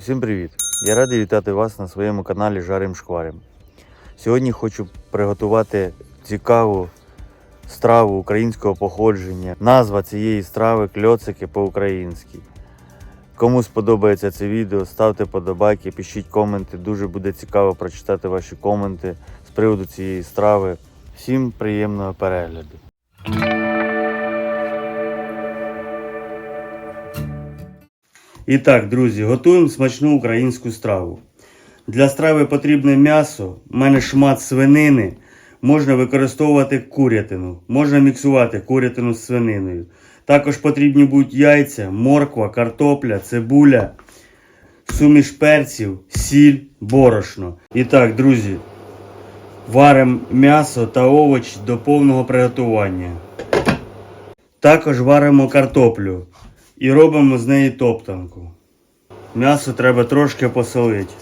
Всім привіт! Я радий вітати вас на своєму каналі Жарим Шкварим. Сьогодні хочу приготувати цікаву страву українського походження. Назва цієї страви кльоцики по-українськи. Кому сподобається це відео, ставте подобайки, пишіть коменти. Дуже буде цікаво прочитати ваші коменти з приводу цієї страви. Всім приємного перегляду! І так, друзі, готуємо смачну українську страву. Для страви потрібне м'ясо, у мене шмат свинини. Можна використовувати курятину, можна міксувати курятину з свининою. Також потрібні будуть яйця, морква, картопля, цибуля, суміш перців, сіль, борошно. І так, друзі, варимо м'ясо та овочі до повного приготування. Також варимо картоплю і робимо з неї топтанку. М'ясо треба трошки посолити.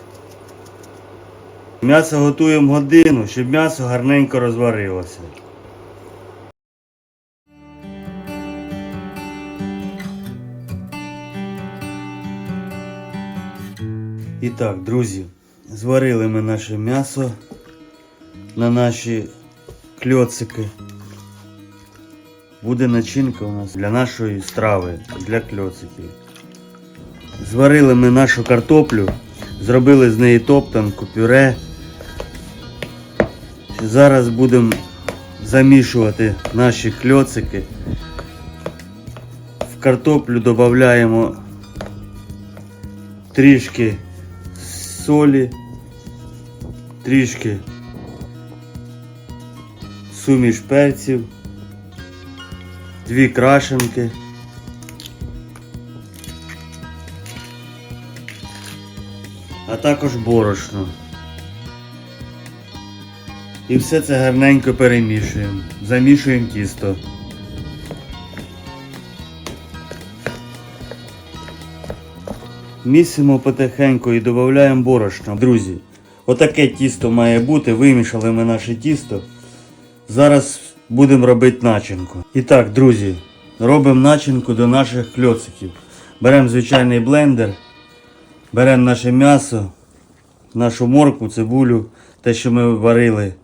М'ясо готуємо годину, щоб м'ясо гарненько розварилося. І так, друзі, зварили ми наше м'ясо на наші кльоцики. Буде начинка у нас для нашої страви, для кльоциків. Зварили ми нашу картоплю, зробили з неї топтанку, пюре. Зараз будемо замішувати наші кльоцики. В картоплю додаємо трішки солі, трішки суміш перців дві крашенки. А також борошно. І все це гарненько перемішуємо. Замішуємо тісто. Місимо потихеньку і додаємо борошно. Друзі, отаке тісто має бути. Вимішали ми наше тісто. Зараз будемо робити начинку. І так, друзі, робимо начинку до наших кльоциків. Беремо звичайний блендер, беремо наше м'ясо, нашу моркву, цибулю, те, що ми варили.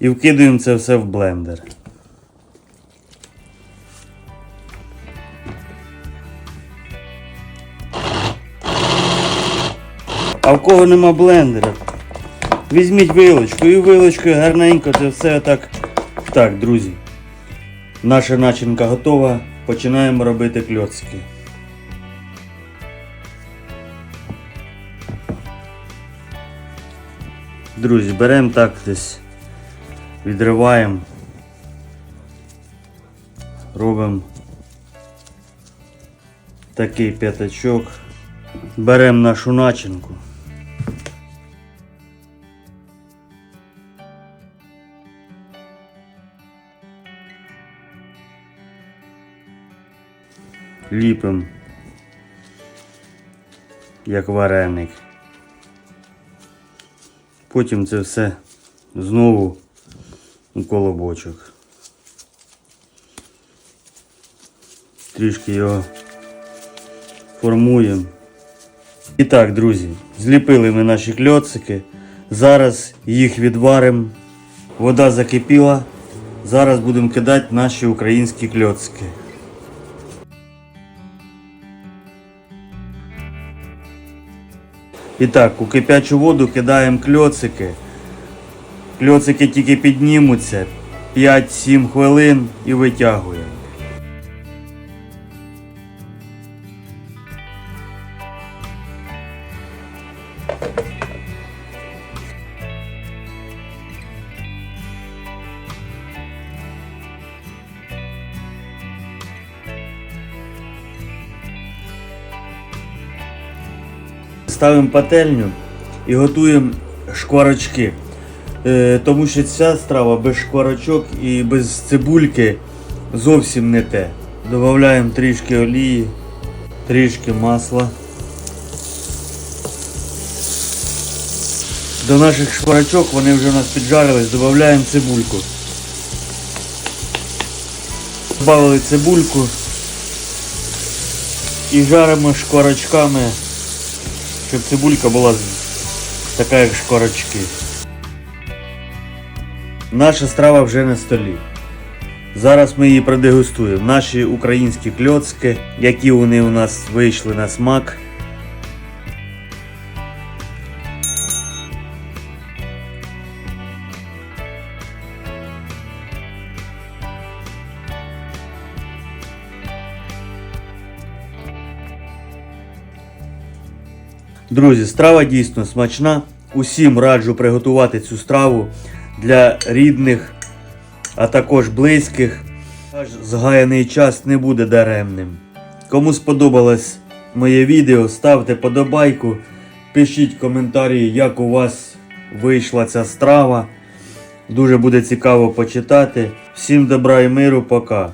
І вкидаємо це все в блендер. А в кого нема блендера? Візьміть вилочку і вилочкою гарненько це все так. Так, друзі. Наша начинка готова. Починаємо робити кльоцики. Друзі, беремо так десь, відриваємо, робимо такий п'ятачок, беремо нашу начинку. Ліпимо, як вареник. Потім це все знову у колобочок. Трішки його формуємо. І так, друзі, зліпили ми наші кльоцики. Зараз їх відваримо. Вода закипіла. Зараз будемо кидати наші українські кльоцики. І так, у кипячу воду кидаємо кльоцики. Кльоцики тільки піднімуться 5-7 хвилин і витягуємо. Ставимо пательню і готуємо шкварочки. Е, тому що ця страва без шкварочок і без цибульки зовсім не те. Додаємо трішки олії, трішки масла. До наших шкварочок вони вже у нас піджарились, додаємо цибульку. Добавили цибульку і жаримо шкварочками щоб цибулька була така, як шкорочки. Наша страва вже на столі. Зараз ми її продегустуємо. Наші українські кльоцки, які вони у нас вийшли на смак. Друзі, страва дійсно смачна. Усім раджу приготувати цю страву для рідних, а також близьких. Ваш згаяний час не буде даремним. Кому сподобалось моє відео, ставте подобайку, пишіть коментарі, як у вас вийшла ця страва. Дуже буде цікаво почитати. Всім добра і миру, пока.